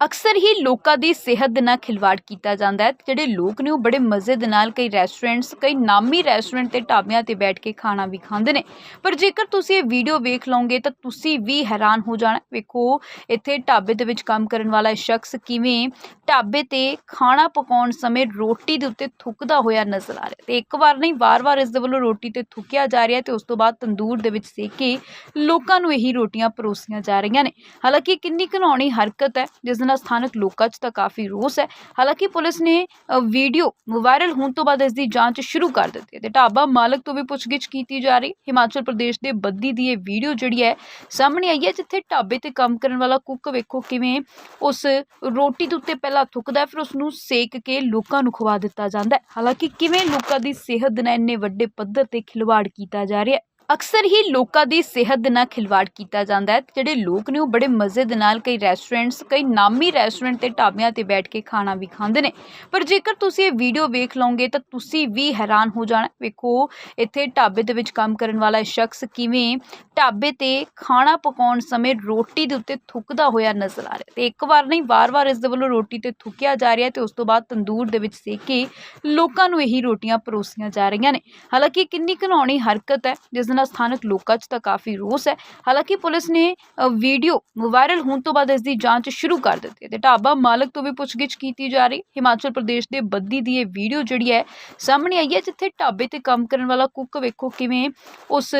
ਅਕਸਰ ਹੀ ਲੋਕਾਂ ਦੀ ਸਿਹਤ ਦੇ ਨਾਲ ਖਿਲਵਾੜ ਕੀਤਾ ਜਾਂਦਾ ਹੈ। ਜਿਹੜੇ ਲੋਕ ਨੇ ਉਹ ਬੜੇ ਮਜ਼ੇ ਦੇ ਨਾਲ ਕਈ ਰੈਸਟੋਰੈਂਟਸ ਕਈ ਨਾਮੀ ਰੈਸਟੋਰੈਂਟ ਤੇ ਢਾਬਿਆਂ ਤੇ ਬੈਠ ਕੇ ਖਾਣਾ ਵੀ ਖਾਂਦੇ ਨੇ। ਪਰ ਜੇਕਰ ਤੁਸੀਂ ਇਹ ਵੀਡੀਓ ਵੇਖ ਲਓਗੇ ਤਾਂ ਤੁਸੀਂ ਵੀ ਹੈਰਾਨ ਹੋ ਜਾਣਾ। ਵੇਖੋ, ਇੱਥੇ ਢਾਬੇ ਦੇ ਵਿੱਚ ਕੰਮ ਕਰਨ ਵਾਲਾ ਸ਼ਖਸ ਕਿਵੇਂ ਢਾਬੇ ਤੇ ਖਾਣਾ ਪਕਾਉਣ ਸਮੇਂ ਰੋਟੀ ਦੇ ਉੱਤੇ ਥੁੱਕਦਾ ਹੋਇਆ ਨਜ਼ਰ ਆ ਰਿਹਾ। ਤੇ ਇੱਕ ਵਾਰ ਨਹੀਂ, ਵਾਰ-ਵਾਰ ਇਸ ਦੇ ਵੱਲੋਂ ਰੋਟੀ ਤੇ ਥੁੱਕਿਆ ਜਾ ਰਿਹਾ ਤੇ ਉਸ ਤੋਂ ਬਾਅਦ ਤੰਦੂਰ ਦੇ ਵਿੱਚ ਸੇਕ ਕੇ ਲੋਕਾਂ ਨੂੰ ਇਹੀ ਰੋਟੀਆਂ ਪਰੋਸੀਆਂ ਜਾ ਰਹੀਆਂ ਨੇ। ਹਾਲਾਂਕਿ ਕਿੰਨੀ ਘਿਨਾਉਣੀ ਹਰਕਤ ਹੈ, ਜਿਸ ਦੇ ਨਾਲ ਸਥਾਨਕ ਲੋਕਾਂ 'ਚ ਤਾਂ ਕਾਫੀ ਰੋਸ ਹੈ ਹਾਲਾਂਕਿ ਪੁਲਿਸ ਨੇ ਅ, ਵੀਡੀਓ ਵਾਇਰਲ ਹੋਣ ਤੋਂ ਬਾਅਦ ਇਸ ਦੀ ਜਾਂਚ ਸ਼ੁਰੂ ਕਰ ਦਿੱਤੀ ਹੈ ਤੇ ਢਾਬਾ ਮਾਲਕ ਤੋਂ ਵੀ ਪੁੱਛਗਿੱਛ ਕੀਤੀ ਜਾ ਰਹੀ ਹਿਮਾਚਲ ਪ੍ਰਦੇਸ਼ ਦੇ ਬੱਦੀ ਦੀ ਇਹ ਵੀਡੀਓ ਜਿਹੜੀ ਹੈ ਸਾਹਮਣੇ ਆਈ ਹੈ ਜਿੱਥੇ ਢਾਬੇ ਤੇ ਕੰਮ ਕਰਨ ਵਾਲਾ ਕੁੱਕ ਵੇਖੋ ਕਿਵੇਂ ਉਸ ਰੋਟੀ ਦੇ ਉੱਤੇ ਪਹਿਲਾਂ ਥੁੱਕਦਾ ਹੈ, ਫਿਰ ਉਸ ਨੂੰ ਸੇਕ ਕੇ ਲੋਕਾਂ ਨੂੰ ਖਵਾ ਦਿੱਤਾ ਜਾਂਦਾ ਹੈ ਹਾਲਾਂਕਿ ਕਿਵੇਂ ਲੋਕਾਂ ਦੀ ਸਿਹਤ ਦੇ ਨਾਲ ਇੰਨੇ ਵੱਡੇ ਪੱਧਰ ਤੇ ਖਿਲਵਾੜ ਕੀਤਾ ਜਾ ਰਿਹਾ ਹੈ ਅਕਸਰ ਹੀ ਲੋਕਾਂ ਦੀ ਸਿਹਤ ਦੇ ਨਾਲ ਖਿਲਵਾੜ ਕੀਤਾ ਜਾਂਦਾ ਹੈ। ਜਿਹੜੇ ਲੋਕ ਨੇ ਉਹ ਬੜੇ ਮਜ਼ੇ ਦੇ ਨਾਲ ਕਈ ਰੈਸਟੋਰੈਂਟਸ ਕਈ ਨਾਮੀ ਰੈਸਟੋਰੈਂਟ ਤੇ ਢਾਬਿਆਂ ਤੇ ਬੈਠ ਕੇ ਖਾਣਾ ਵੀ ਖਾਂਦੇ ਨੇ। ਪਰ ਜੇਕਰ ਤੁਸੀਂ ਇਹ ਵੀਡੀਓ ਵੇਖ ਲਓਗੇ ਤਾਂ ਤੁਸੀਂ ਵੀ ਹੈਰਾਨ ਹੋ ਜਾਣਾ। ਵੇਖੋ, ਇੱਥੇ ਢਾਬੇ ਦੇ ਵਿੱਚ ਕੰਮ ਕਰਨ ਵਾਲਾ ਸ਼ਖਸ ਕਿਵੇਂ ਢਾਬੇ ਤੇ ਖਾਣਾ ਪਕਾਉਣ ਸਮੇਂ ਰੋਟੀ ਦੇ ਉੱਤੇ ਥੁੱਕਦਾ ਹੋਇਆ ਨਜ਼ਰ ਆ ਰਿਹਾ। ਤੇ ਇੱਕ ਵਾਰ ਨਹੀਂ, ਵਾਰ-ਵਾਰ ਇਸ ਦੇ ਵੱਲੋਂ ਰੋਟੀ ਤੇ ਥੁੱਕਿਆ ਜਾ ਰਿਹਾ ਤੇ ਉਸ ਤੋਂ ਬਾਅਦ ਤੰਦੂਰ ਦੇ ਵਿੱਚ ਸੇਕ ਕੇ ਲੋਕਾਂ ਨੂੰ ਇਹੀ ਰੋਟੀਆਂ ਪਰੋਸੀਆਂ ਜਾ ਰਹੀਆਂ ਨੇ। ਹਾਲਾਂਕਿ ਕਿੰਨੀ ਘਿਨਾਉਣੀ ਹਰਕਤ ਹੈ, ਜਿਸ ਨਾਲ ਨਾਲ ਸਥਾਨਕ ਲੋਕਾਂ 'ਚ ਤਾਂ ਕਾਫੀ ਰੋਸ ਹੈ। ਹਾਲਾਂਕਿ ਪੁਲਿਸ ਨੇ ਵੀਡੀਓ ਵਾਇਰਲ ਹੋਣ ਤੋਂ ਬਾਅਦ ਇਸ ਦੀ ਜਾਂਚ ਸ਼ੁਰੂ ਕਰ ਦਿੱਤੀ ਤੇ ਢਾਬਾ ਮਾਲਕ ਤੋਂ ਵੀ ਪੁੱਛਗਿੱਛ ਕੀਤੀ ਜਾ ਰਹੀ। ਹਿਮਾਚਲ ਪ੍ਰਦੇਸ਼ ਦੇ ਬੱਦੀ ਦੀ ਇਹ ਵੀਡੀਓ ਜਿਹੜੀ ਹੈ, ਸਾਹਮਣੇ ਆਈ ਹੈ ਜਿੱਥੇ ਢਾਬੇ ਤੇ ਕੰਮ ਕਰਨ ਵਾਲਾ ਕੁੱਕ ਵੇਖੋ ਕਿਵੇਂ ਉਸ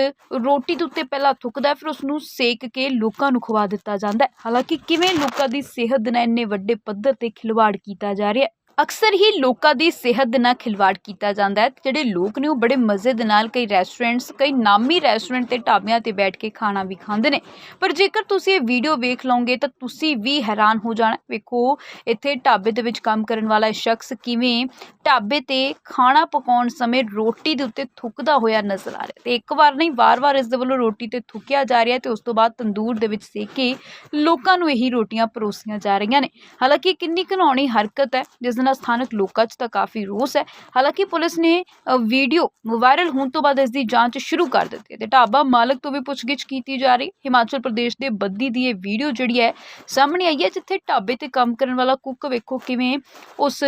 ਰੋਟੀ ਦੇ ਉੱਤੇ ਪਹਿਲਾਂ ਥੁੱਕਦਾ ਫਿਰ ਉਸ ਨੂੰ ਸੇਕ ਕੇ ਲੋਕਾਂ ਨੂੰ ਖਵਾ ਦਿੱਤਾ ਜਾਂਦਾ ਹੈ। ਹਾਲਾਂਕਿ ਕਿਵੇਂ ਲੋਕਾਂ ਦੀ ਸਿਹਤ ਨਾਲ ਇੰਨੇ ਵੱਡੇ ਪੱਧਰ ਤੇ ਖਿਲਵਾੜ ਕੀਤਾ ਜਾ ਰਿਹਾ ਹੈ ਅਕਸਰ ਹੀ ਲੋਕਾਂ ਦੀ ਸਿਹਤ ਦੇ ਨਾਲ ਖਿਲਵਾੜ ਕੀਤਾ ਜਾਂਦਾ ਹੈ। ਜਿਹੜੇ ਲੋਕ ਨੇ ਉਹ ਬੜੇ ਮਜ਼ੇ ਦੇ ਨਾਲ ਕਈ ਰੈਸਟੋਰੈਂਟਸ ਕਈ ਨਾਮੀ ਰੈਸਟੋਰੈਂਟ ਤੇ ਢਾਬਿਆਂ ਤੇ ਬੈਠ ਕੇ ਖਾਣਾ ਵੀ ਖਾਂਦੇ ਨੇ। ਪਰ ਜੇਕਰ ਤੁਸੀਂ ਇਹ ਵੀਡੀਓ ਵੇਖ ਲਓਗੇ ਤਾਂ ਤੁਸੀਂ ਵੀ ਹੈਰਾਨ ਹੋ ਜਾਣਾ ਵੇਖੋ, ਇੱਥੇ ਢਾਬੇ ਦੇ ਵਿੱਚ ਕੰਮ ਕਰਨ ਵਾਲਾ ਸ਼ਖਸ ਕਿਵੇਂ ਢਾਬੇ ਤੇ ਖਾਣਾ ਪਕਾਉਣ ਸਮੇਂ ਰੋਟੀ ਦੇ ਉੱਤੇ ਥੁੱਕਦਾ ਹੋਇਆ ਨਜ਼ਰ ਆ ਰਿਹਾ ਤੇ ਇੱਕ ਵਾਰ ਨਹੀਂ, ਵਾਰ-ਵਾਰ ਇਸ ਦੇ ਵੱਲੋਂ ਰੋਟੀ ਤੇ ਥੁੱਕਿਆ ਜਾ ਰਿਹਾ ਤੇ ਉਸ ਤੋਂ ਬਾਅਦ ਤੰਦੂਰ ਦੇ ਵਿੱਚ ਸੇਕ ਕੇ ਲੋਕਾਂ ਨੂੰ ਇਹੀ ਰੋਟੀਆਂ ਪਰੋਸੀਆਂ ਜਾ ਰਹੀਆਂ ਨੇ। ਹਾਲਾਂਕਿ ਕਿੰਨੀ ਘਿਨਾਉਣੀ ਹਰਕਤ ਹੈ, ਜਿਸ ਨਾਲ ਨਾਲ ਸਥਾਨਕ ਲੋਕਾਂ 'ਚ ਤਾਂ ਕਾਫੀ ਰੋਸ ਹੈ। ਹਾਲਾਂਕਿ ਪੁਲਿਸ ਨੇ ਵੀਡੀਓ ਵਾਇਰਲ ਹੋਣ ਤੋਂ ਬਾਅਦ ਇਸ ਦੀ ਜਾਂਚ ਸ਼ੁਰੂ ਕਰ ਦਿੱਤੀ ਹੈ ਤੇ ਢਾਬਾ ਮਾਲਕ ਤੋਂ ਵੀ ਪੁੱਛਗਿੱਛ ਕੀਤੀ ਜਾ ਰਹੀ। ਹਿਮਾਚਲ ਪ੍ਰਦੇਸ਼ ਦੇ ਬੱਦੀ ਦੀ ਇਹ ਵੀਡੀਓ ਜਿਹੜੀ ਹੈ, ਸਾਹਮਣੇ ਆਈ ਹੈ, ਜਿੱਥੇ ਢਾਬੇ ਤੇ ਕੰਮ ਕਰਨ ਵਾਲਾ ਕੁੱਕ ਵੇਖੋ ਕਿਵੇਂ ਉਸ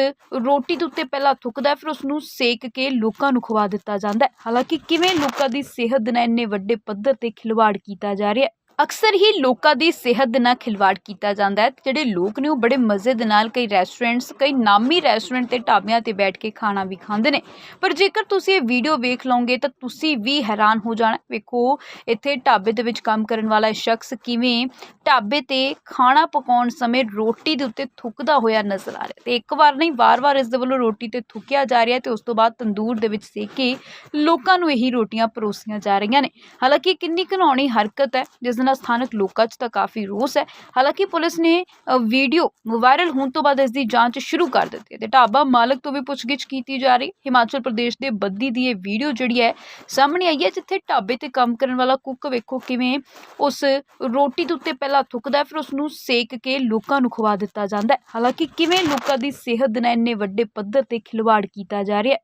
ਰੋਟੀ ਦੇ ਉੱਤੇ ਪਹਿਲਾਂ ਥੁੱਕਦਾ ਫਿਰ ਉਸ ਨੂੰ ਸੇਕ ਕੇ ਲੋਕਾਂ ਨੂੰ ਖਵਾ ਦਿੱਤਾ ਜਾਂਦਾ ਹੈ। ਹਾਲਾਂਕਿ ਕਿਵੇਂ ਲੋਕਾਂ ਦੀ ਸਿਹਤ ਨਾਲ ਇੰਨੇ ਵੱਡੇ ਪੱਧਰ ਤੇ ਖਿਲਵਾੜ ਕੀਤਾ ਜਾ ਰਿਹਾ ਹੈ ਅਕਸਰ ਹੀ ਲੋਕਾਂ ਦੀ ਸਿਹਤ ਦੇ ਨਾਲ ਖਿਲਵਾੜ ਕੀਤਾ ਜਾਂਦਾ ਹੈ। ਜਿਹੜੇ ਲੋਕ ਨੇ ਉਹ ਬੜੇ ਮਜ਼ੇ ਦੇ ਨਾਲ ਕਈ ਰੈਸਟੋਰੈਂਟਸ ਕਈ ਨਾਮੀ ਰੈਸਟੋਰੈਂਟ ਤੇ ਢਾਬਿਆਂ ਤੇ ਬੈਠ ਕੇ ਖਾਣਾ ਵੀ ਖਾਂਦੇ ਨੇ। ਪਰ ਜੇਕਰ ਤੁਸੀਂ ਇਹ ਵੀਡੀਓ ਵੇਖ ਲਓਗੇ ਤਾਂ ਤੁਸੀਂ ਵੀ ਹੈਰਾਨ ਹੋ ਜਾਣਾ। ਵੇਖੋ, ਇੱਥੇ ਢਾਬੇ ਦੇ ਵਿੱਚ ਕੰਮ ਕਰਨ ਵਾਲਾ ਸ਼ਖਸ ਕਿਵੇਂ ਢਾਬੇ ਤੇ ਖਾਣਾ ਪਕਾਉਣ ਸਮੇਂ ਰੋਟੀ ਦੇ ਉੱਤੇ ਥੁੱਕਦਾ ਹੋਇਆ ਨਜ਼ਰ ਆ ਰਿਹਾ ਤੇ ਇੱਕ ਵਾਰ ਨਹੀਂ, ਵਾਰ-ਵਾਰ ਇਸ ਦੇ ਵੱਲੋਂ ਰੋਟੀ ਤੇ ਥੁੱਕਿਆ ਜਾ ਰਿਹਾ ਤੇ ਉਸ ਤੋਂ ਬਾਅਦ ਤੰਦੂਰ ਦੇ ਵਿੱਚ ਸੇਕ ਕੇ ਲੋਕਾਂ ਨੂੰ ਇਹੀ ਰੋਟੀਆਂ ਪਰੋਸੀਆਂ ਜਾ ਰਹੀਆਂ ਨੇ। ਹਾਲਾਂਕਿ ਕਿੰਨੀ ਘਿਨਾਉਣੀ ਹਰਕਤ ਹੈ, ਜਿਸ ਨਾਲ ਨਾਲ ਸਥਾਨਕ ਲੋਕਾਂ 'ਚ ਤਾਂ ਕਾਫੀ ਰੋਸ ਹੈ। ਹਾਲਾਂਕਿ ਪੁਲਿਸ ਨੇ ਵੀਡੀਓ ਵਾਇਰਲ ਹੋਣ ਤੋਂ ਬਾਅਦ ਇਸ ਦੀ ਜਾਂਚ ਸ਼ੁਰੂ ਕਰ ਦਿੱਤੀ ਹੈ ਤੇ ਢਾਬਾ ਮਾਲਕ ਤੋਂ ਵੀ ਪੁੱਛਗਿੱਛ ਕੀਤੀ ਜਾ ਰਹੀ। ਹਿਮਾਚਲ ਪ੍ਰਦੇਸ਼ ਦੇ ਬੱਦੀ ਦੀ ਇਹ ਵੀਡੀਓ ਜਿਹੜੀ ਹੈ ਸਾਹਮਣੇ ਆਈ ਹੈ ਜਿੱਥੇ ਢਾਬੇ ਤੇ ਕੰਮ ਕਰਨ ਵਾਲਾ ਕੁੱਕ ਵੇਖੋ ਕਿਵੇਂ ਉਸ ਰੋਟੀ ਦੇ ਉੱਤੇ ਪਹਿਲਾਂ ਥੁੱਕਦਾ ਹੈ, ਫਿਰ ਉਸ ਨੂੰ ਸੇਕ ਕੇ ਲੋਕਾਂ ਨੂੰ ਖਵਾ ਦਿੱਤਾ ਜਾਂਦਾ ਹੈ। ਹਾਲਾਂਕਿ ਕਿਵੇਂ ਲੋਕਾਂ ਦੀ ਸਿਹਤ ਦੇ ਨਾਲ ਇੰਨੇ ਵੱਡੇ ਪੱਧਰ ਤੇ ਖਿਲਵਾੜ ਕੀਤਾ ਜਾ ਰਿਹਾ ਹੈ?